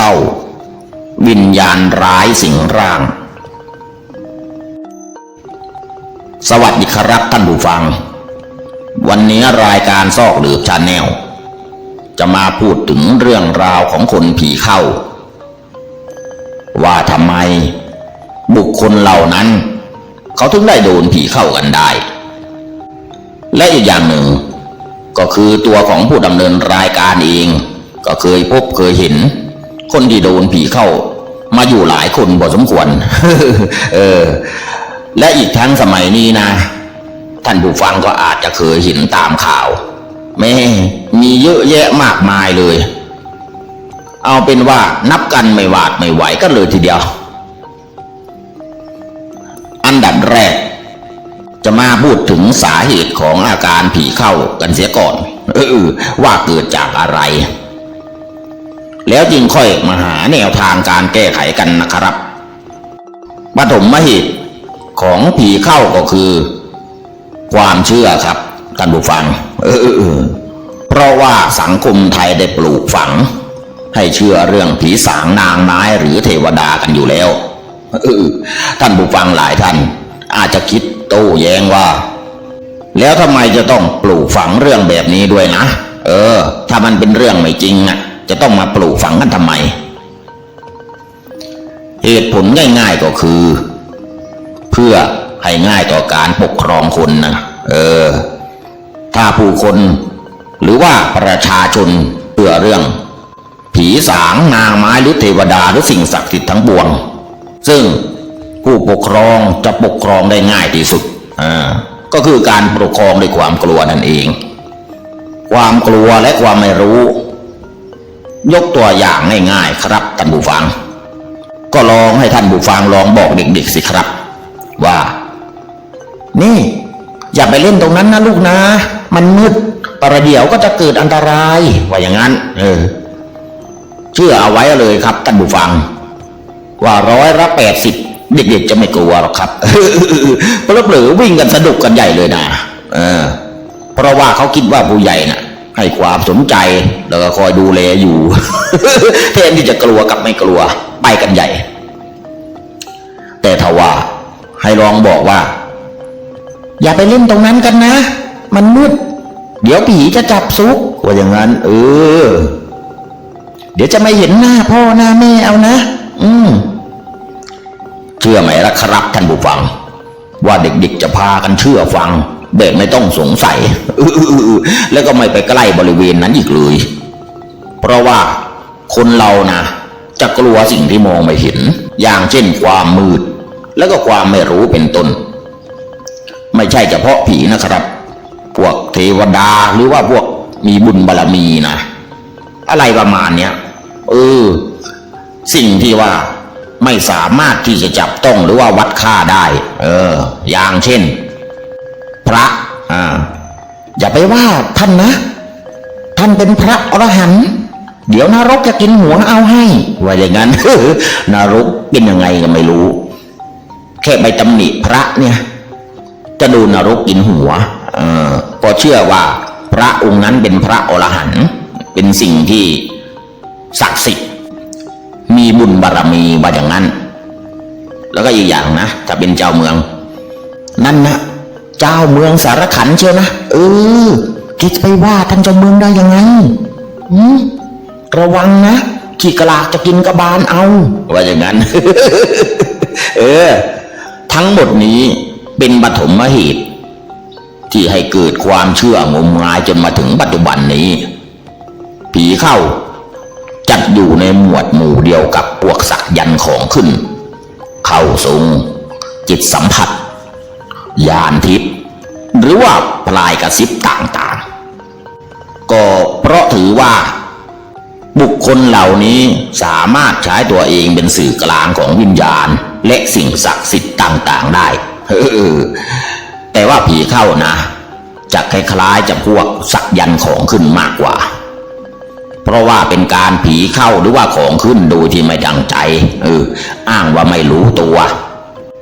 เข้า วิญญาณร้ายสิงร่าง สวัสดีครับท่านผู้ฟัง วันนี้รายการซอกหลืบชาแนลจะมาพูดถึงเรื่องราวของคนผีเข้า ว่าทำไม บุคคลเหล่านั้น เขาถึงได้โดนผีเข้ากันได้ และอีกอย่างหนึ่ง ก็คือตัวของผู้ดำเนินรายการเอง ก็เคยพบเคยเห็น คนที่โดนผีเข้า มาอยู่หลายคนพอสมควร เออ และอีกทั้งสมัยนี้นะ ท่านผู้ฟังก็อาจจะเคยเห็นตามข่าว แม่มีเยอะแยะมากมายเลย เอาเป็นว่านับกันไม่หวาดไม่ไหวกันเลยทีเดียว อันดับแรก จะมาพูดถึงสาเหตุของอาการผีเข้ากันเสียก่อน เออว่าเกิดจากอะไร แล้วจึงค่อยมาหาแนวทางการแก้ไขกันนะครับปฐมเหตุของผีเข้าก็คือ ความเชื่อครับท่านผู้ฟัง เออเพราะว่าสังคมไทยได้ปลูกฝัง ให้เชื่อเรื่องผีสางนางไม้หรือเทวดากันอยู่แล้วเออท่านผู้ฟังหลายท่าน อาจจะคิดโต้แย้งว่า แล้วทำไมจะต้องปลูกฝังเรื่องแบบนี้ด้วยนะ เออ ถ้ามันเป็นเรื่องไม่จริงอะ จะต้องมาปลูกฝังกันทำไม เหตุผลง่ายๆก็คือ เพื่อให้ง่ายต่อการปกครองคนนะเออ ถ้าผู้คนหรือว่าประชาชนเชื่อเรื่อง ผีสางนางไม้หรือเทวดาหรือสิ่งศักดิ์สิทธิ์ทั้งปวง ซึ่งผู้ปกครองจะปกครองได้ง่ายที่สุดอ่าก็คือการปกครองด้วยความกลัวนั่นเอง ความกลัวและความไม่รู้ ยกตัวอย่างง่ายๆครับท่านผู้ฟัง ก็ลองให้ท่านผู้ฟังลองบอกเด็กๆสิครับ ว่า นี่ อย่าไปเล่นตรงนั้นนะลูกนะ มันมืดประเดี๋ยวก็จะเกิดอันตรายว่าอย่างนั้น เออ เชื่อเอาไว้เลยครับท่านผู้ฟัง ว่าร้อยละแปดสิบเด็กๆจะไม่กลัวหรอกครับเพราะเผลอวิ่งกันสนุกกันใหญ่เลยนะเออ เพราะว่าเขาคิดว่าผู้ใหญ่น่ะ ให้ความสนใจ แล้วก็คอยดูแลอยู่แทนที่จะกลัวกับไม่กลัว ไปกันใหญ่ แต่ทว่า ให้ลองบอกว่า อย่าไปเล่นตรงนั้นกันนะ มันมืด เดี๋ยวผีจะจับซุกว่าอย่างนั้น เออ เดี๋ยวจะไม่เห็นหน้าพ่อหน้าแม่เอานะ อืมเชื่อไหมล่ะครับท่านผู้ฟัง ว่าเด็กๆจะพากันเชื่อฟัง แบบไม่ต้องสงสัยแล้วก็ไม่ไปใกล้บริเวณนั้นอีกเลย เพราะว่าคนเรานะจะกลัวสิ่งที่มองไม่เห็น อย่างเช่นความมืด แล้วก็ความไม่รู้เป็นต้น ไม่ใช่เฉพาะผีนะครับ พวกเทวดาหรือว่าพวกมีบุญบารมีนะอะไรประมาณเนี้ยเออ สิ่งที่ว่าไม่สามารถที่จะจับต้องหรือว่าวัดค่าได้ เออ อย่างเช่น พระอ่าอย่าไปว่าท่านนะ ท่านเป็นพระอรหันต์เดี๋ยวนรกจะกินหัวเอาให้ว่าอย่างนั้นนรกเป็นยังไงก็ไม่รู้ แค่ไปตำหนิพระเนี่ย จะดนนรกกินหัวเออเพอเชื่อว่า พระองค์นั้นเป็นพระอรหันต์เป็นสิ่งที่ศักดิ์สิทธิ์มีบุญบารรมีว่าอย่างนั้น แล้วก็อีกอย่างนะถ้าเป็นเจ้าเมือง นั่นนะ เจ้าเมืองสารขันเชียวนะเออคิดไปว่าท่านเจ้าเมืองได้ยังไงอืมระวังนะขี้กระลากจะกินกระบาลเอา ว่าอย่างนั้น เออ ทั้งหมดนี้เป็นปฐมเหตุ ที่ให้เกิดความเชื่องมงายจนมาถึงปัจจุบันนี้ ผีเข้า จัดอยู่ในหมวดหมู่เดียวกับพวกสักยันของขึ้น เข้าทรงจิตสัมผัส ยานทิพย์หรือว่าพลายกระซิบต่างๆ ก็เพราะถือว่า บุคคลเหล่านี้สามารถใช้ตัวเองเป็นสื่อกลางของวิญญาณ และสิ่งศักดิ์สิทธิ์ต่างๆได้แต่ว่าผีเข้านะ จะคล้ายๆจะพวกสักยันของขึ้นมากกว่า เพราะว่าเป็นการผีเข้าหรือว่าของขึ้นโดยที่ไม่ดังใจเอออ้างว่าไม่รู้ตัว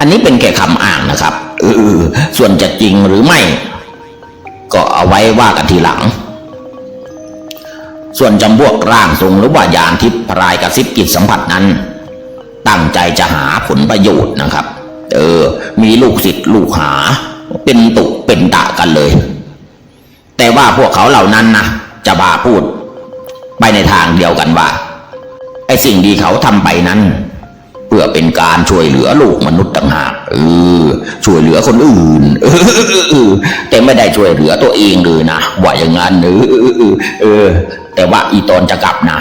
อันนี้เป็นแค่คำอ้างนะครับ ส่วนจะจริงหรือไม่ ก็เอาไว้ว่ากันทีหลัง ส่วนจำพวกร่างทรงหรือว่ายานทิพย์พรายกระซิบกิจสัมผัสนั้น ตั้งใจจะหาผลประโยชน์นะครับ เออ มีลูกศิษย์ลูกหา เป็นตุเป็นตะกันเลย แต่ว่าพวกเขาเหล่านั้นนะจะบาพูด ไปในทางเดียวกันว่าไอ้สิ่งที่เขาทำไปนั้น พื่อเป็นการช่วยเหลือลูกมนุษย์ต่างหากเออช่วยเหลือคนอื่นเออแต่ไม่ได้ช่วยเหลือตัวเองเลยนะว่าอย่างนั้นเออเออ แต่ว่าอีตอนจะกลับนะ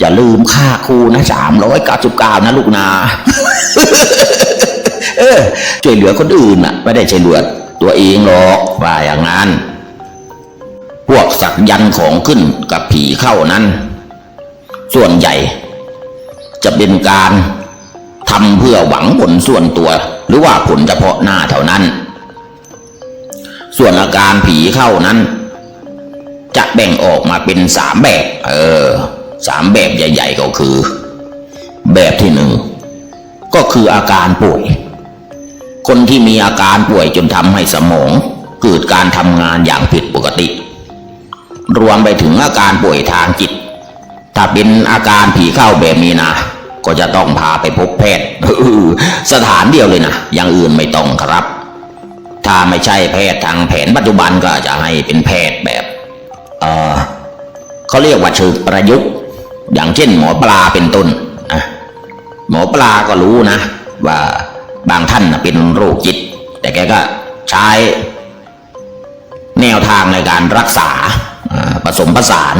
อย่าลืมค่าครูนะสามร้อยเก้าสิบเก้านะลูกนาเออช่วยเหลือคนอื่นน่ะ ไม่ได้ช่วยเหลือตัวเองหรอกว่าอย่างนั้น พวกสักยันต์ของขึ้นกับผีเข้านั้น ส่วนใหญ่ จะเป็นการ ทำเพื่อหวังผลส่วนตัว หรือว่าผลเฉพาะหน้าเท่านั้น ส่วนอาการผีเข้านั้น จะแบ่งออกมาเป็นสามแบบ เออสามแบบใหญ่ ๆ ก็คือ แบบที่หนึ่งก็คืออาการป่วย คนที่มีอาการป่วยจนทำให้สมอง เกิดการทำงานอย่างผิดปกติ รวมไปถึงอาการป่วยทางจิต ถ้าเป็นอาการผีเข้าแบบนี้นะ ก็จะต้องพาไปพบแพทย์สถานเดียวเลยนะอย่างอื่นไม่ต้องครับ ถ้าไม่ใช่แพทย์ทางแผนปัจจุบันก็จะให้เป็นแพทย์แบบเออเขาเรียกว่าเชิงประยุกต์ อย่างเช่นหมอปลาเป็นต้นนะหมอปลาก็รู้นะ ว่าบางท่านเป็นโรคจิต แต่แกก็ใช้แนวทางในการรักษาผสมผสาน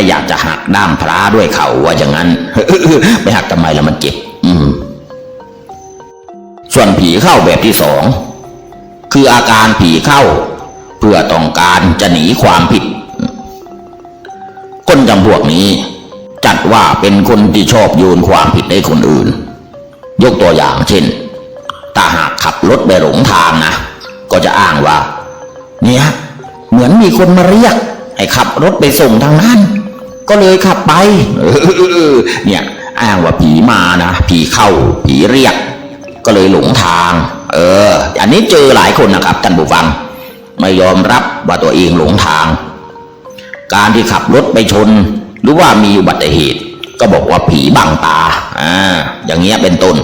ไม่อยากจะหักด้ามพระด้วยเขาว่าอย่างนั้นไม่หักทำไมล้วมันเจ็บ อืม ส่วนผีเข้าแบบที่สองคืออาการผีเข้า เพื่อต้องการจะหนีความผิด คนจำพวกนี้ จัดว่าเป็นคนที่ชอบโยนความผิดให้คนอื่น ยกตัวอย่างเช่นถ้าหากขับรถไปหลงทางนะก็จะอ้างว่า เนี่ย เหมือนมีคนมาเรียก ให้ขับรถไปส่งทางนั้น ก็เลยขับไปเนี่ยอ้างว่าผีมานะผีเข้าผีเรียก ก็เลยหลงทาง เออ อันนี้เจอหลายคนนะครับท่านผู้ฟัง ไม่ยอมรับว่าตัวเองหลงทาง การที่ขับรถไปชน หรือว่ามีอุบัติเหตุ ก็บอกว่าผีบังตาอ่าอย่างเงี้ยเป็นต้น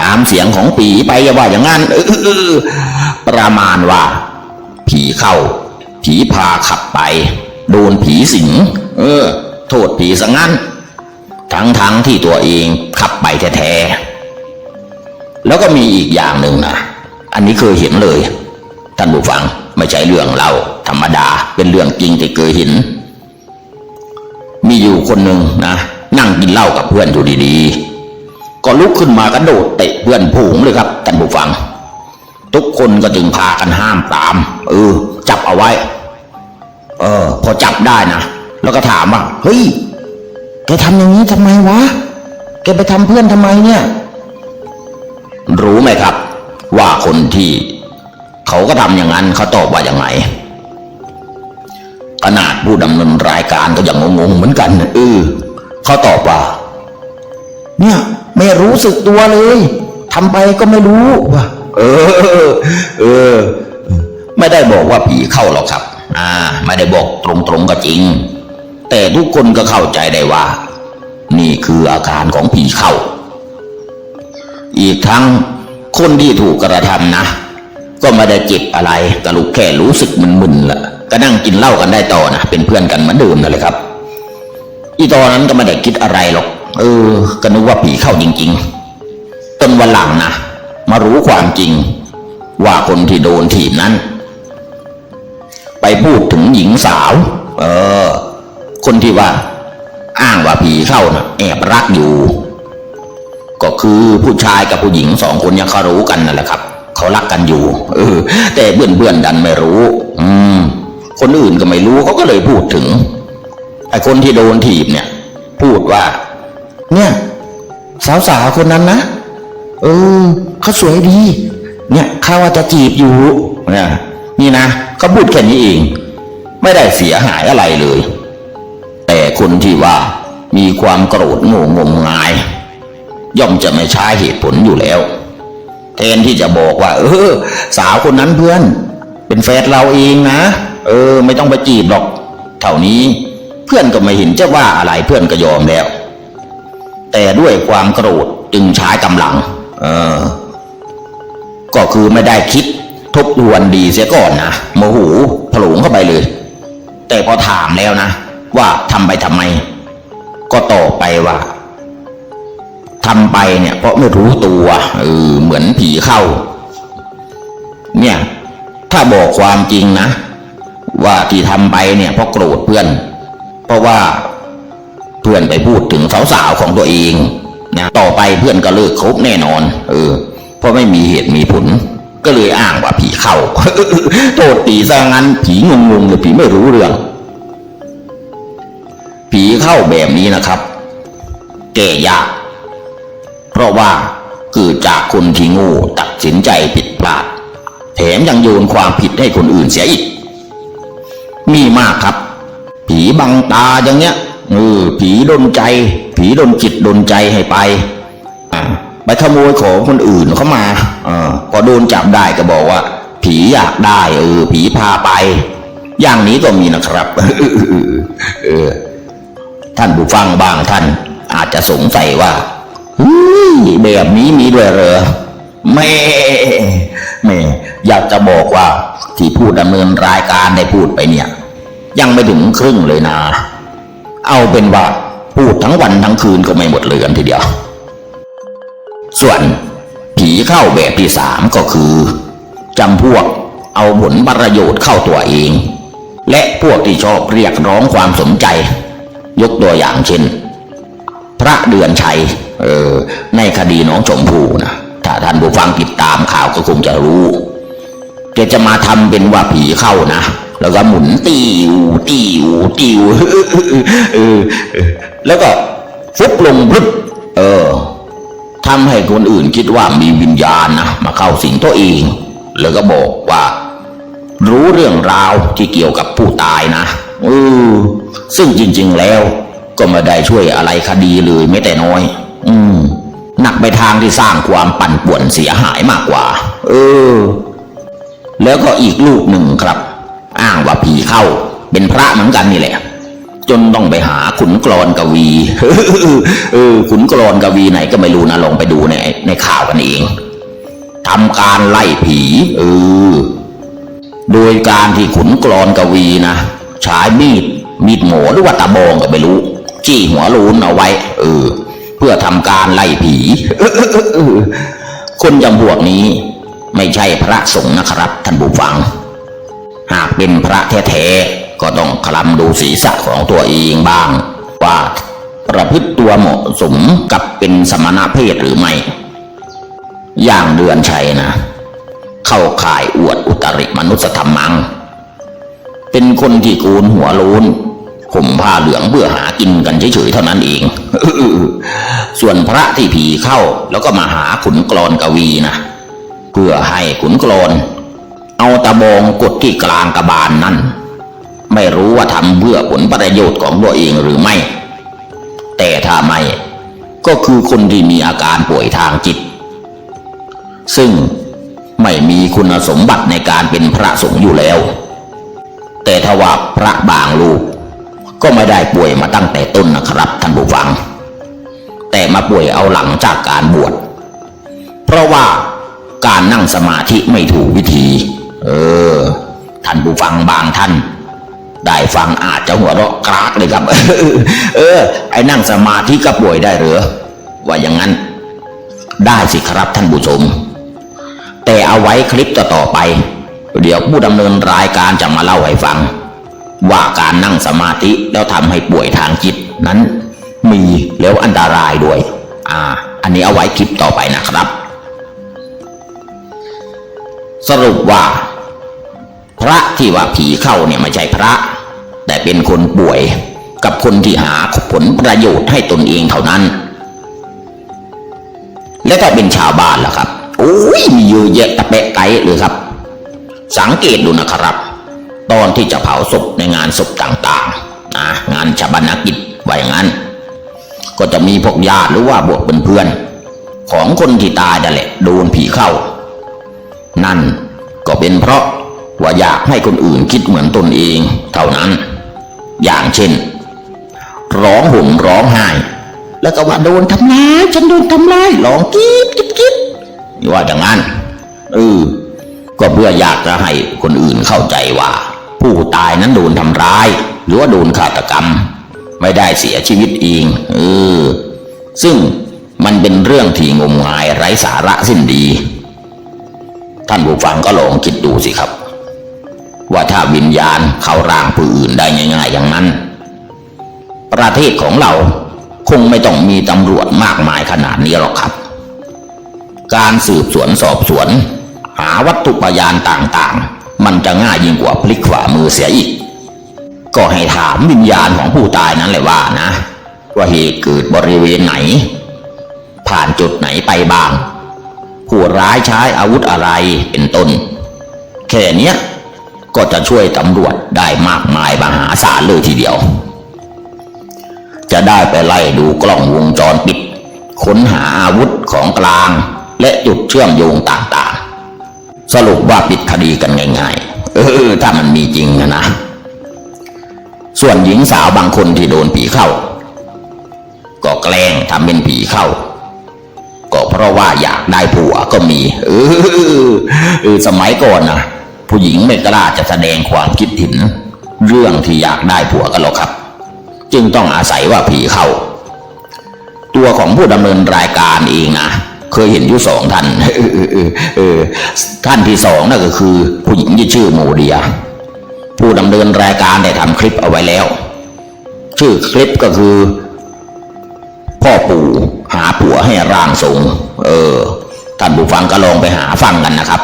ตามเสียงของผีไปอย่าว่าอย่างนั้นเออประมาณว่า ผีเข้า ผีพาขับไป โดนผีสิง เออ โทษผีซะงั้น ทั้งทั้งๆที่ตัวเองขับไปแท้ๆ แล้วก็มีอีกอย่างหนึ่งนะ อันนี้เคยเห็นเลย ท่านผู้ฟังไม่ใช่เรื่องเล่าธรรมดา เป็นเรื่องจริงที่เคยเห็น มีอยู่คนหนึ่งนะ นั่งกินเหล้ากับเพื่อนอยู่ดีๆ ก็ลุกขึ้นมากระโดดเตะเพื่อนผูงเลยครับท่านผู้ฟัง ทุกคนก็จึงพากันห้ามปราม เออ จับเอาไว้ เออ พอจับได้นะ แล้วก็ถามว่าเฮ้ย แกทำอย่างนี้ทำไมวะ แกไปทำเพื่อนทำไมเนี่ย รู้ไหมครับ ว่าคนที่เขาก็ทำอย่างนั้นเขาตอบว่าอย่างไงขนาดผู้ดำเนินรายการก็ยังงงๆเหมือนกันเออเขาตอบว่า เนี่ย ไม่รู้สึกตัวเลยทำไปก็ไม่รู้ว่าเออ เออ ไม่ได้บอกว่าผีเข้าหรอกครับ อ่า ไม่ได้บอกตรงๆก็จริง แต่ทุกคนก็เข้าใจได้ว่า นี่คืออาการของผีเข้า อีกทั้งคนที่ถูกกระทำนะ ก็ไม่ได้เจ็บอะไรกระลุกแค่รู้สึกมึนๆละก็นั่งกินเหล้ากันได้ต่อนะเป็นเพื่อนกันเหมือนเดิมนั่นเลยครับ อีตอนนั้นก็ไม่ได้คิดอะไรหรอก เออ ก็นึกว่าผีเข้าจริง ๆจนวันหลังนะมารู้ความจริง ว่าคนที่โดนถีบนั้น ไปพูดถึงหญิงสาว เออ คนที่ว่า อ้างว่าผีเข้านะแอบรักอยู่ ก็คือผู้ชายกับผู้หญิงสองคนยังเขารู้กันนั่นแหละครับเขารักกันอยู่ เออ แต่เพื่อนๆดันไม่รู้ อืม คนอื่นก็ไม่รู้เขาก็เลยพูดถึงไอ้คนที่โดนถีบเนี่ย พูดว่า เนี่ย สาวๆคนนั้นนะเออเขาสวยดี เนี่ยเขาว่าจะจีบอยู่เนี่ย นี่นะเขาพูดแค่นี้เอง ไม่ได้เสียหายอะไรเลย แต่คนที่ว่ามีความโกรธโง่งมงาย ย่อมจะไม่ใช้เหตุผลอยู่แล้วแทนที่จะบอกว่า เออ สาวคนนั้นเพื่อน เป็นแฟนเราเองนะ เออ ไม่ต้องไปจีบหรอก เท่านี้เพื่อนก็ไม่เห็นจะว่าอะไรเพื่อนก็ยอมแล้ว แต่ด้วยความโกรธจึงใช้กำลัง เออ ก็คือไม่ได้คิด ทบทวนดีเสียก่อนนะโมโหผลงเข้าไปเลย แต่พอถามแล้วนะ ว่าทำไปทำไม ก็ตอบไปว่าทำไปเนี่ย เพราะไม่รู้ตัวเออเหมือนผีเข้า เนี่ย ถ้าบอกความจริงนะ ว่าที่ทำไปเนี่ยเพราะโกรธเพื่อน เพราะว่าเพื่อนไปพูดถึงสาวๆของตัวเองนะต่อไปเพื่อนก็เลิกคบแน่นอน เออ เพราะไม่มีเหตุมีผล ก็เลยอ้างว่าผีเข้าโทษตีซะงั้น ผีงงๆเลยผีไม่รู้เรื่อง ผีเข้าแบบนี้นะครับ แก้ยาก เพราะว่าเกิดจากคนที่โง่ตัดสินใจผิดพลาด แถมยังโยนความผิดให้คนอื่นเสียอีก มีมากครับ ผีบังตาอย่างเนี้ยเออผีดนใจ ผีดนจิตดนใจให้ไป ไปขโมยของคนอื่นเข้ามาเออพอโดนจับได้ก็บอกว่า ผีอยากได้เออผีพาไป อย่างนี้ก็มีนะครับเออท่านผู้ฟังบางท่าน อาจจะสงสัยว่าเฮ้ยแบบนี้มีด้วยเหรอแม่แม่อยากจะบอกว่าที่ผู้ดำเนินรายการได้พูดไปเนี่ย ยังไม่ถึงครึ่งเลยนะ เอาเป็นว่าพูดทั้งวันทั้งคืนก็ไม่หมดเลยกันทีเดียว ส่วนผีเข้าแบบที่สามก็คือจำพวกเอาผลประโยชน์เข้าตัวเอง และพวกที่ชอบเรียกร้องความสนใจ ยกตัวอย่างเช่น พระเดือนชัยเออในคดีน้องชมพู่นะถ้าท่านผู้ฟังติดตามข่าวก็คงจะรู้แกจะมาทำเป็นว่าผีเข้านะ แล้วก็หมุนติวติวติวเออแล้วก็ฟุบลงพรึบเออ ทำให้คนอื่นคิดว่ามีวิญญาณนะมาเข้าสิงตัวเอง แล้วก็บอกว่า รู้เรื่องราวที่เกี่ยวกับผู้ตายนะเออซึ่งจริง ๆแล้ว ก็ไม่ได้ช่วยอะไรคดีเลยแม้แต่น้อย อืมหนักไปทางที่สร้างความปั่นป่วนเสียหายมากกว่า เออ แล้วก็อีกลูกหนึ่งครับ อ้างว่าผีเข้า เป็นพระเหมือนกันนี่แหละ จนต้องไปหาขุนกรอนกวีเออขุนกรอนกวีไหนก็ไม่รู้นะลองไปดูในในข่าวกันเองทำการไล่ผีเออโดยการที่ขุนกรอนกวีนะใช้มีดมีดหมอหรือว่าตะบองก็ไม่รู้ จี้หัวลูนเอาไว้ เออ เพื่อทำการไล่ผีคนจำพวกนี้ไม่ใช่พระสงฆ์นะครับ ท่านผู้ฟัง หากเป็นพระแท้ๆ ก็ต้องคลำดูศีรษะของตัวเองบ้าง ว่าประพฤติตัวเหมาะสมกับเป็นสมณะเพศหรือไม่ อย่างเดือนชัยนะ เข้าข่ายอวดอุตริมนุสธรรมัง เป็นคนที่โกนหัวโลนห่มผ้าเหลืองเพื่อหากินกันเฉยๆเท่านั้นเอง ส่วนพระที่ผีเข้าแล้วก็มาหาขุนกรอนกวีนะ เพื่อให้ขุนกรอนเอาตะบองกดที่กลางกระบาลนนั่น ไม่รู้ว่าทำเพื่อผลประโยชน์ของตัวเองหรือไม่ แต่ถ้าไม่ก็คือคนที่มีอาการป่วยทางจิต ซึ่งไม่มีคุณสมบัติในการเป็นพระสงฆ์อยู่แล้ว แต่ถ้าว่าพระบางรูปก็ไม่ได้ป่วยมาตั้งแต่ต้นนะครับท่านผู้ฟัง แต่มาป่วยเอาหลังจากการบวช เพราะว่าการนั่งสมาธิไม่ถูกวิธี เออ ท่านผู้ฟังบางท่าน ได้ฟังอาจจะหัวเราะกรากเลยครับ เออ ไอ้นั่งสมาธิก็ป่วยได้หรือ ว่าอย่างนั้น ได้สิครับท่านผู้ชม แต่เอาไว้คลิปต่อๆไป เดี๋ยวผู้ดำเนินรายการจะมาเล่าให้ฟัง ว่าการนั่งสมาธิแล้วทำให้ป่วยทางจิตนั้น มีแล้วอันตรายด้วย อ่า อันนี้เอาไว้คลิปต่อไปนะครับ สรุปว่า พระที่ว่าผีเข้าเนี่ยไม่ใช่พระ แต่เป็นคนป่วยกับคนที่หาผลประโยชน์ให้ตนเองเท่านั้น แล้วถ้าเป็นชาวบ้านล่ะครับโอ้ยมีเยอะแยะตะเปะไกเลยครับ สังเกตดูนะครับ ตอนที่จะเผาศพในงานศพต่างๆนะงานชาบานกิจว่าอย่างนั้น ก็จะมีพวกญาติหรือว่าบวกเป็นเพื่อนของคนที่ตายนั่นแหละโดนผีเข้า นั่นก็เป็นเพราะ ว่าอยากให้คนอื่นคิดเหมือนตนเอง เท่านั้น อย่างเช่น ร้องห่มร้องไห้แล้วก็ว่าโดนทำร้ายฉันโดนทำร้ายร้องกรี๊ดกรี๊ดกรี๊ดนี่ว่าอย่างนั้นเออก็เพื่ออยากจะให้คนอื่นเข้าใจว่า ผู้ตายนั้นโดนทำร้าย หรือว่าโดนฆาตกรรม ไม่ได้เสียชีวิตเองเออซึ่งมันเป็นเรื่องที่งมงายไร้สาระสิ้นดี ท่านผู้ฟังก็ลองคิดดูสิครับ ว่าถ้าวิญญาณเขาร่างผู้อื่นได้ง่ายๆอย่างนั้น ประเทศของเราคงไม่ต้องมีตำรวจมากมายขนาดนี้หรอกครับ การสืบสวนสอบสวน หาวัตถุพยานต่างๆ มันจะง่ายยิ่งกว่าพลิกขวามือเสียอีก ก็ให้ถามวิญญาณของผู้ตายนั้นเลยว่านะ ว่าเหตุเกิดบริเวณไหน ผ่านจุดไหนไปบ้าง ผู้ร้ายใช้อาวุธอะไรเป็นต้น แค่เนี้ย ก็จะช่วยตำรวจได้มากมายมหาศาลเลยทีเดียว จะได้ไปไล่ดูกล้องวงจรปิด ค้นหาอาวุธของกลางและจุดเชื่อมโยงต่างๆ สรุปว่าปิดคดีกันง่ายๆ เออ ถ้ามันมีจริงนะนะ ส่วนหญิงสาวบางคนที่โดนผีเข้า ก็แกล้งทำเป็นผีเข้า ก็เพราะว่าอยากได้ผัวก็มี เออเออสมัยก่อนนะ ผู้หญิงไม่กล้าจะแสดงความคิดเห็นเรื่องที่อยากได้ผัวกันหรอกครับ จึงต้องอาศัยว่าผีเข้า ตัวของผู้ดำเนินรายการเองนะเคยเห็นอยู่สองท่านเออท่านที่สองนั่นก็คือ ผู้หญิงที่ชื่อโมเดีย ผู้ดำเนินรายการได้ทำคลิปเอาไว้แล้ว ชื่อคลิปก็คือ พ่อปู่หาผัวให้ร่างทรงเออท่านผู้ฟังก็ลองไปหาฟังกันนะครับ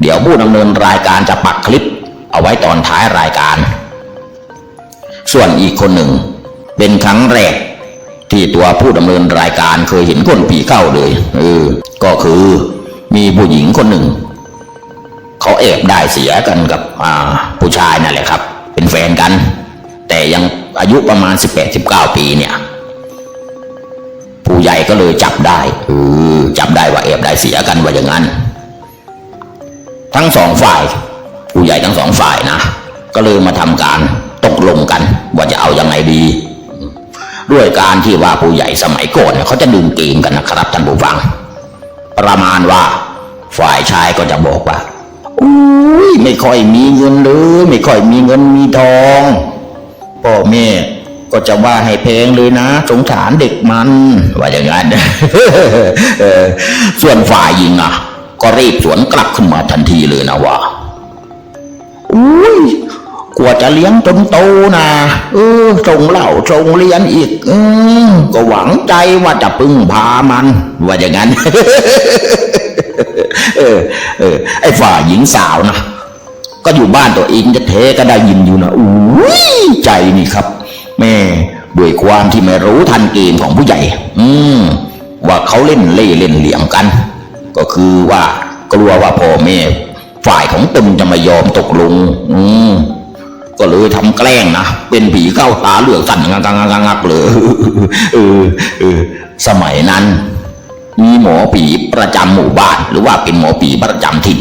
เดี๋ยวผู้ดำเนินรายการจะปักคลิปเอาไว้ตอนท้ายรายการ ส่วนอีกคนหนึ่ง เป็นครั้งแรก ที่ตัวผู้ดำเนินรายการเคยเห็นคนผีเข้าเลยเออก็คือมีผู้หญิงคนหนึ่ง เขาแอบได้เสียกันกับผู้ชายนั่นแหละครับ เป็นแฟนกัน แต่ยังอายุประมาณ 18-19 ปีเนี่ย ผู้ใหญ่ก็เลยจับได้เออจับได้ว่าแอบได้เสียกันว่าอย่างนั้น ทั้งสองฝ่ายผู้ใหญ่ทั้งสองฝ่ายนะ ก็เลยมาทำการตกลงกัน ว่าจะเอายังไงดี ด้วยการที่ว่าผู้ใหญ่สมัยก่อนเขาจะดึงเกมกันนะครับท่านผู้ฟัง ประมาณว่าฝ่ายชายก็จะบอกว่าอุ้ยไม่ค่อยมีเงินเลยไม่ค่อยมีเงินมีทองพ่อแม่ก็จะว่าให้แพงเลยนะ สงสารเด็กมัน ว่าอย่างนั้นส่วนฝ่ายหญิงอะ ก็รีบสวนกลับขึ้นมาทันทีเลยนะว่าอุ้ยกว่าจะเลี้ยงจนโตนะเออส่งเหล่าส่งเรียนอีก อืมก็หวังใจว่าจะพึ่งพามัน ว่าอย่างนั้น เออ เออ ไอ้ฝ่ายหญิงสาวนะก็อยู่บ้านตัวเองจะเทก็ได้ยินอยู่นะอุ้ยใจนี่ครับ แม่ด้วยความที่ไม่รู้ทันเกมของผู้ใหญ่ อืมว่าเขาเล่นเล่เล่นเหลี่ยมกัน ก็คือว่ากลัวว่าพ่อแม่ฝ่ายของตนจะไม่ยอมตกลง อืมก็เลยทำแกล้งนะ เป็นผีเข้าตาเหลือกสั่นงักงักงักงักเลยเออเออสมัยนั้น มีหมอผีประจำหมู่บ้าน หรือว่าเป็นหมอผีประจำถิ่น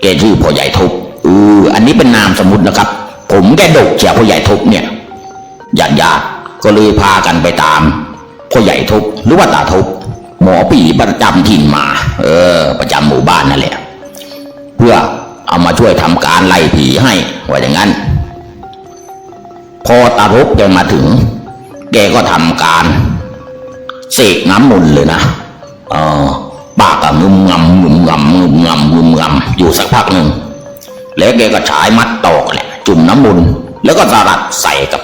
แกชื่อพ่อใหญ่ทบเอออันนี้เป็นนามสมมตินะครับ ผมแกดกเชียพ่อใหญ่ทบเนี่ยญาติญาติๆก็เลยพากันไปตามพ่อใหญ่ทบหรือว่าตาทบ หมอผีประจำถิ่นมา เออ ประจำหมู่บ้านนั่นแหละ เพื่อเอามาช่วยทำการไล่ผีให้ว่าอย่างนั้น พอตาทบแกมาถึง แกก็ทำการ เสกน้ำมนต์เลยนะเออปากก็งึมงำงึมงำงึมงำงึมงำอยู่สักพักหนึ่งแล้วแกก็ฉายมัดตอกแหละ จุ่มน้ำมนต์แล้วก็สลัดใส่กับ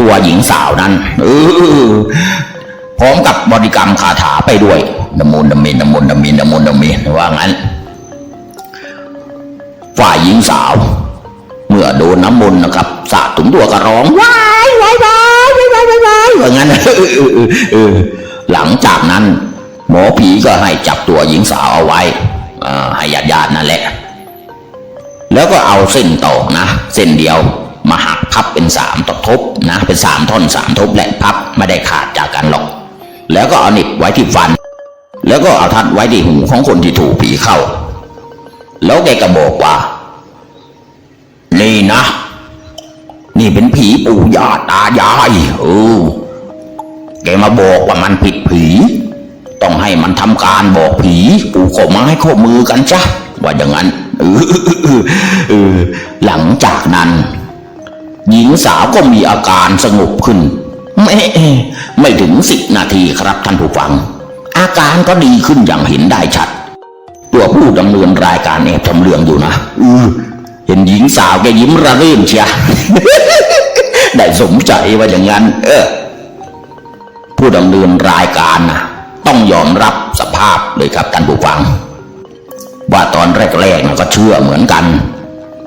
ตัวหญิงสาวนั้นเออ พร้อมกับบริกรรมคาถาไปด้วยน้ำมนต์น้ำเมนน้ำมนต์น้ำเมนน้ำมนต์น้ำเมนว่างั้น ฝ่ายหญิงสาว เมื่อโดนน้ำมนต์นะครับสาดถึงตัวก็ร้องว้ายว้ายว้ายว้ายว้ายว้ายว้ายว่างั้นเออเออเออเออหลังจากนั้น หมอผีก็ให้จับตัวหญิงสาวเอาไว้อ่าให้ญาติญาติๆนั่นแหละ แล้วก็เอาเส้นตอกนะ เส้นเดียวมาหักพับเป็นสามตบทบนะ เป็นสามท่อนสามทบและพับไม่ได้ขาดจากกันหรอก แล้วก็เอาหนิบไว้ที่ฟัน แล้วก็เอาทัดไว้ที่หูของคนที่ถูกผีเข้า แล้วแกก็บอกว่า นี่นะ นี่เป็นผีปู่ย่าตายายเออแกมาบอกว่ามันผิดผี ต้องให้มันทำการบอกผีปู่ขอมาให้ข้อมือกันจ้ะว่าอย่างนั้นเออเออหลังจากนั้น หญิงสาวก็มีอาการสงบขึ้น ไม่ไม่ถึงสิบนาทีครับท่านผู้ฟัง อาการก็ดีขึ้นอย่างเห็นได้ชัด ตัวผู้ดำเนินรายการแอบทำเรื่องอยู่นะเออเห็นหญิงสาวแกยิ้มระรื่นเชียได้สมใจว่าอย่างนั้น เออ ผู้ดำเนินรายการนะต้องยอมรับสภาพเลยครับท่านผู้ฟัง ว่าตอนแรกๆนะก็เชื่อเหมือนกัน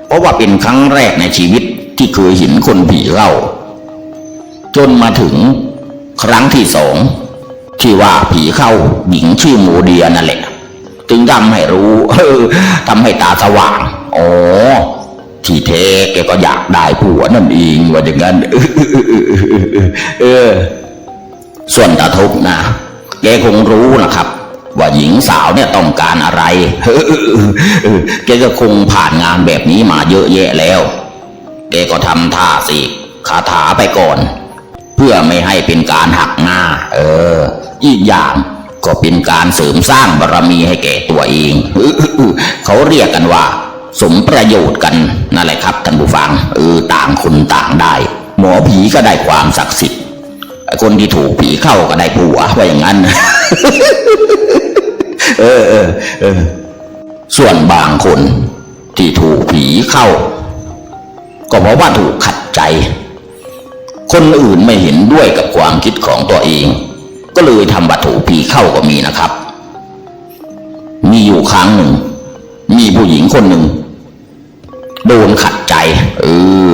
เพราะว่าเป็นครั้งแรกในชีวิตที่เคยเห็นคนผีเข้า จนมาถึงครั้งที่สองที่ว่าผีเข้าหญิงชื่อโมเดียนั่นแหละ จึงทำให้รู้เออทำให้ตาสว่างอ๋อที่เทแกก็อยากได้ผัวนั่นเองว่าอย่างนั้นเออ ส่วนตาทุกนะแกคงรู้นะครับ ว่าหญิงสาวเนี่ยต้องการอะไรแกก็คงผ่านงานแบบนี้มาเยอะแยะแล้วแกก็ทำท่าสิคาถาไปก่อน เพื่อไม่ให้เป็นการหักหน้า เออ อีกอย่างก็เป็นการเสริมสร้างบารมีให้แก่ตัวเอง เขาเรียกกันว่า สมประโยชน์กันนั่นแหละครับท่านผู้ฟังเออต่างคนต่างได้ หมอผีก็ได้ความศักดิ์สิทธิ์คนที่ถูกผีเข้าก็ได้ผัวว่าอย่างนั้น เออเออเออส่วนบางคนที่ถูกผีเข้า ก็เพราะว่าถูกขัดใจ คนอื่นไม่เห็นด้วยกับความคิดของตัวเอง ก็เลยทำวัตถุผีเข้าก็มีนะครับ มีอยู่ครั้งหนึ่ง มีผู้หญิงคนหนึ่ง โดนขัดใจ เออ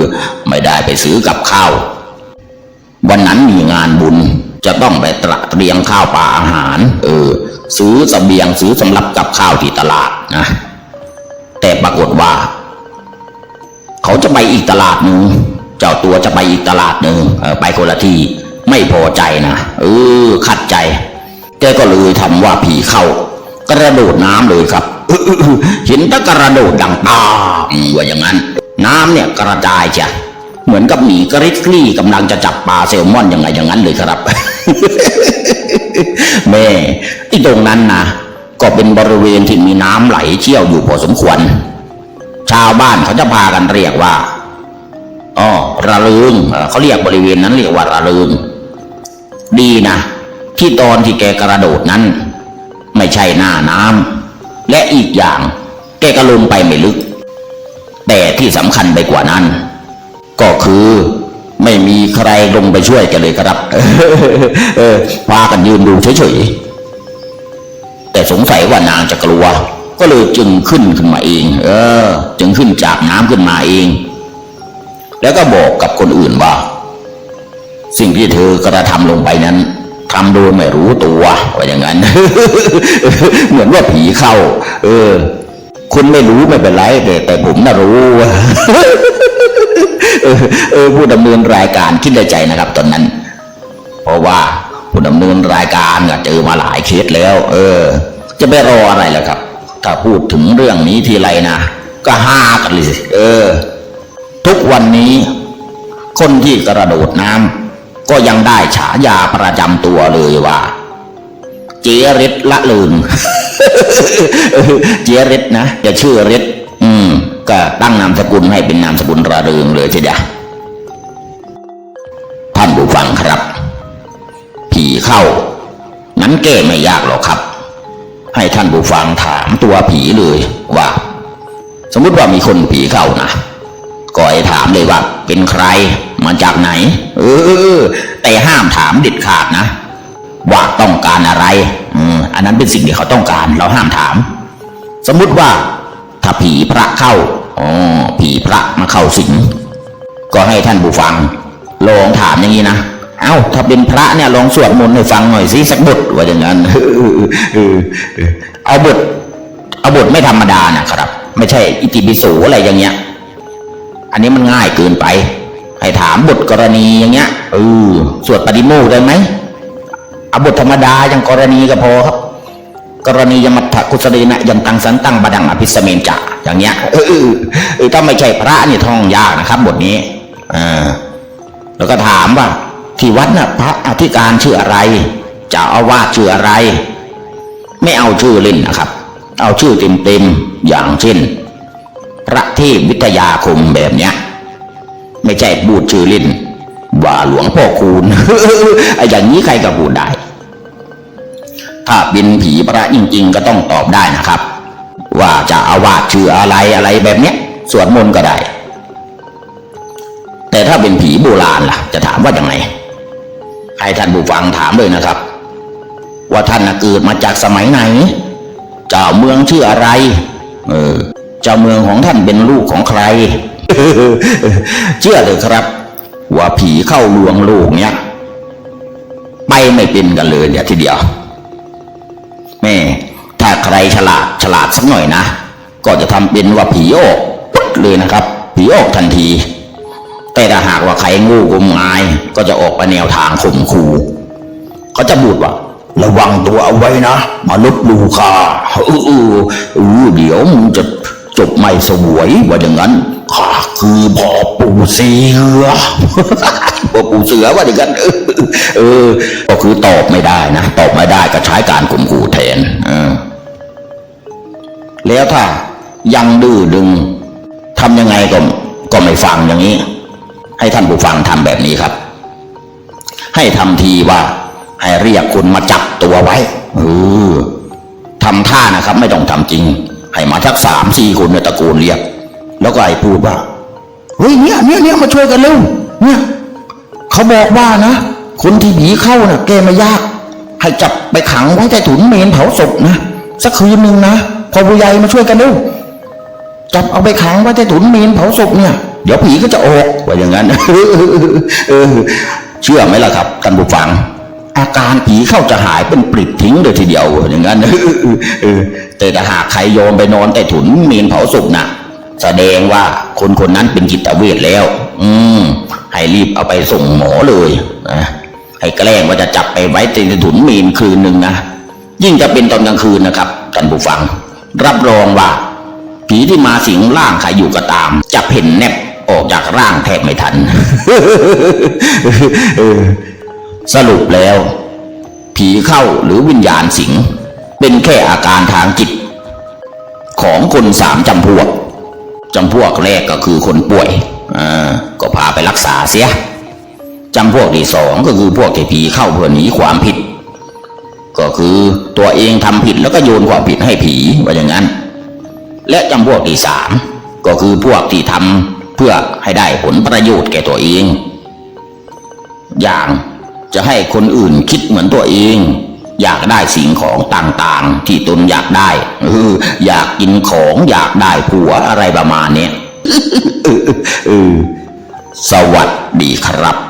ไม่ได้ไปซื้อกับข้าว วันนั้นมีงานบุญจะต้องไปตระเตรียมข้าวปลาอาหาร เออ ซื้อสเสบียงซื้อสำหรับกับข้าวที่ตลาดนะแต่ปรากฏว่า เขาจะไปอีกตลาดหนึ่ง เจ้าตัวจะไปอีกตลาดหนึ่งไปคนละที่ไม่พอใจนะเออขัดใจ แกก็เลยทำว่าผีเข้ากระโดดน้ำเลยครับเห็นตะกระโดดดังตาว่าอย่างนั้น น้ำเนี่ยกระจายจ้ะเหมือนกับหมีกระริดกรี้กำลังจะจับปลาแซลมอนอยังไงอย่างนั้นเลยครับ แม่ที่ตรงนั้นนะก็เป็นบริเวณที่มีน้ำไหลเชี่ยวอยู่พอสมควร ชาวบ้านเขาจะพากันเรียกว่า อ๋อระลึงเขาเรียกบริเวณนั้นเรียกว่าระลึงดีนะที่ตอนที่แกกระโดดนั้น ไม่ใช่หน้าน้ำและอีกอย่าง แกก็ลงไปไม่ลึก แต่ที่สำคัญไปกว่านั้น ก็คือไม่มีใครลงไปช่วยแกเลยครับเออพากันยืนดูเฉยๆแต่สงสัยว่านางจะกลัว ก็เลยจึงขึ้นขึ้นมาเอง เออ จึงขึ้นจากน้ำขึ้นมาเอง แล้วก็บอกกับคนอื่นว่า สิ่งที่เธอกระทำลงไปนั้นทำโดยไม่รู้ตัวว่าอย่างนั้น เหมือนว่าผีเข้า เออ คุณไม่รู้ไม่เป็นไรแต่แต่ผมน่ะรู้เออเออผู้ดำเนินรายการคิดในใจนะครับ ตอนนั้น เพราะว่าผู้ดำเนินรายการก็เจอมาหลายเคสแล้ว เออ จะไปรออะไรล่ะครับ ถ้าพูดถึงเรื่องนี้ทีไรนะก็ห้ากันเลยเออ ทุกวันนี้ คนที่กระโดดน้ำก็ยังได้ฉายาประจำตัวเลยว่า เจริดละลืมเจริดนะจะชื่อริดอืม ก็ตั้งนามสกุลให้เป็นนามสกุลระเริงเลยทีเดียวท่านผู้ฟังครับ ผีเข้า นั้นแก้ไม่ยากหรอกครับ ให้ท่านผู้ฟังถามตัวผีเลยว่า สมมติว่ามีคนผีเข้านะ ก็ให้ถามเลยว่า เป็นใคร มาจากไหน เออ แต่ห้ามถามเด็ดขาดนะ ว่าต้องการอะไรอืมอันนั้นเป็นสิ่งที่เขาต้องการ เราห้ามถาม สมมุติว่า ถ้าผีพระเข้าอ๋อผีพระมาเข้าสิงก็ให้ท่านผู้ฟังลองถามอย่างนี้นะเอ้า ถ้าเป็นพระเนี่ยลองสวดมนต์ให้ฟังหน่อยสิสักบทว่าอย่างนั้นเอาบทเอาบทไม่ธรรมดานะครับ ไม่ใช่อิติปิโสอะไรอย่างเงี้ย อันนี้มันง่ายเกินไป ให้ถามบทกรณีอย่างเงี้ยเออสวดปฏิโมกข์ได้ไหมเอาบทธรรมดาอย่างกรณีก็พอครับ กรณียมัตถกุสลีนะยังตังสันตังบดังอภิสเมนจะอย่างเงี้ยเออเออถ้าไม่ใช่พระนี่ท่องยากนะครับ บทนี้อ่าแล้วก็ถามว่า ที่วัดน่ะพระอธิการชื่ออะไรเจ้าอาวาสชื่ออะไร ไม่เอาชื่อเล่นนะครับ เอาชื่อเต็มๆอย่างเช่น พระเทพวิทยาคมแบบเนี้ย ไม่ใช่พูดชื่อล่นว่าหลวงพ่อคูณไอ้อย่างนี้ใครก็พูดได้ ถ้าเป็นผีพระจริงๆ ก็ต้องตอบได้นะครับ ว่าจะอาวาสชื่ออะไรอะไรแบบเนี้ยสวดมนต์ก็ได้ แต่ถ้าเป็นผีโบราณล่ะ จะถามว่าอยังไงให้ท่านผู้ฟังถามเลยนะครับ ว่าท่านเกิดมาจากสมัยไหนเจ้าเมืองชื่ออะไร เออ เจ้าเมืองของท่านเป็นลูกของใคร เชื่อเลยครับ ว่าผีเข้าลวงโลกเนี้ยไปไม่เป็นกันเลยเดี๋ยวทีเดียวแม่ถ้าใครฉลาดฉลาดสักหน่อยนะ ก็จะทำเป็นว่าผีโอกปึ๊ดเลยนะครับ ผีโอกทันที แต่ถ้าหากว่าใครงูกมงาย ก็จะออกไปแนวทางข่มขู่เขาจะบูดว่าระวังตัวเอาไว้นะมาลบหลูข้าเออเออเดี๋ยวมึงจะ จบไม่สวยว่าอย่างนั้นข้าคือพ่อปู่เสือพ่อปู่เสือว่าอย่างนั้นเออ ก็คือตอบไม่ได้นะตอบไม่ได้ก็ใช้การข่มขู่แทนออแล้วถ้ายังดื้อดึงทำยังไงก็ก็ไม่ฟังอย่างนี้ ให้ท่านผู้ฟังทำแบบนี้ครับ ให้ทำทีว่า ให้เรียกคนมาจับตัวไว้เออทำท่านะครับ ไม่ต้องทำจริง ให้มาทักสามสี่คนเนี่ยตะโกนเรียก แล้วก็ไอ้พูดว่าเฮ้ยเนี่ยเนี่ยเนี่ยมาช่วยกันเร็วเนี่ยเขาบอกว่านะ คนที่ผีเข้าน่ะแกไม่ยาก ให้จับไปขังไว้ใต้ถุนเมนเผาศพนะสักคืนหนึ่งนะพอผู้ใหญ่มาช่วยกันเร็วจับเอาไปขังไว้ใต้ถุนเมนเผาศพเนี่ย เดี๋ยวผีก็จะออกว่าอย่างนั้นเออเชื่อไหมล่ะครับท่านผู้ฟัง อาการผีเข้าจะหายเป็นปลิดทิ้งเลยทีเดียวอย่างนั้นเออแต่ถ้าหากใครโยมไปนอนใต้ถุนเมนเผาศพน่ะ แสดงว่าคนคนนั้นเป็นจิตเวทแล้ว อืมให้รีบเอาไปส่งหมอเลยนะให้แกล้งว่าจะจับไปไว้ใต้ถุนเมนคืนหนึ่งนะยิ่งจะเป็นตอนกลางคืนนะครับท่านผู้ฟัง รับรองว่า ผีที่มาสิงร่างใครอยู่ก็ตาม จะเพ่นแนบออกจากร่างแทบไม่ทัน สรุปแล้ว ผีเข้าหรือวิญญาณสิง เป็นแค่อาการทางจิต ของคนสามจำพวกจำพวกแรกก็คือคนป่วยอ่าก็พาไปรักษาเสียจำพวกที่สองก็คือพวกที่ผีเข้าเพื่อหนีความผิด ก็คือตัวเองทำผิดแล้วก็โยนความผิดให้ผีว่าอย่างนั้น และจำพวกที่สามก็คือพวกที่ทำเพื่อให้ได้ผลประโยชน์แก่ตัวเอง อย่าง จะให้คนอื่นคิดเหมือนตัวเอง อยากได้สิ่งของต่างๆ ที่ตนอยากได้อออยากกินของอยากได้ผัวอะไรประมาณนี้สวัสดีครับ